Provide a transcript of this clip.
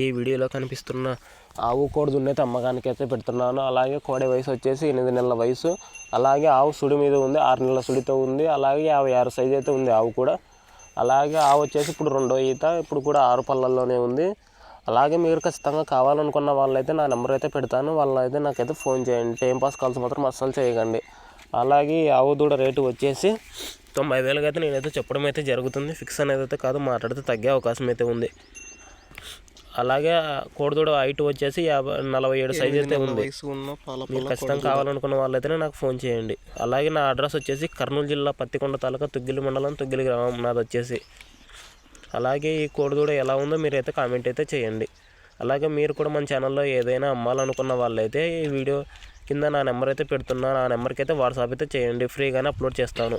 ఈ వీడియోలో కనిపిస్తున్న ఆవు కోడి దున్నైతే అమ్మకానికి అయితే పెడుతున్నాను. అలాగే కోడి వయసు వచ్చేసి ఎనిమిది నెలల వయసు. అలాగే ఆవు సుడి మీద ఉంది ఆరు నెలల సుడితో ఉంది. అలాగే యాభై ఆరు సైజు అయితే ఉంది ఆవు కూడా. అలాగే ఆవు వచ్చేసి ఇప్పుడు రెండో ఈత ఇప్పుడు కూడా ఆరు పళ్ళల్లోనే ఉంది. అలాగే మీరు ఖచ్చితంగా కావాలనుకున్న వాళ్ళైతే నా నెంబర్ అయితే పెడతాను. వాళ్ళైతే నాకైతే ఫోన్ చేయండి. టైం పాస్ కాల్స్ మాత్రం అస్సలు చేయకండి. అలాగే ఆవు దూడ రేటు వచ్చేసి తొంభై వేలకైతే నేనైతే చెప్పడం అయితే జరుగుతుంది. ఫిక్స్ అనేది అయితే కాదు మాట్లాడితే తగ్గే అవకాశం అయితే ఉంది. అలాగే కోడిదూడ హైట్ వచ్చేసి యాభై నలభై ఏడు సైజ్ అయితే ఉంది. మీరు ఖచ్చితంగా కావాలనుకున్న వాళ్ళైతే నాకు ఫోన్ చేయండి. అలాగే నా అడ్రస్ వచ్చేసి కర్నూలు జిల్లా పత్తికొండ తాలూకా తుగ్గిలి మండలం తుగ్గిలి గ్రామం నాది వచ్చేసి. అలాగే ఈ కోడిదూడ ఎలా ఉందో మీరైతే కామెంట్ అయితే చేయండి. అలాగే మీరు కూడా మన ఛానల్లో ఏదైనా అమ్మాలనుకున్న వాళ్ళైతే ఈ వీడియో కింద నా నెంబర్ అయితే పెడుతున్నా. నా నెంబర్కి అయితే వాట్సాప్ అయితే చేయండి. ఫ్రీగానే అప్లోడ్ చేస్తాను.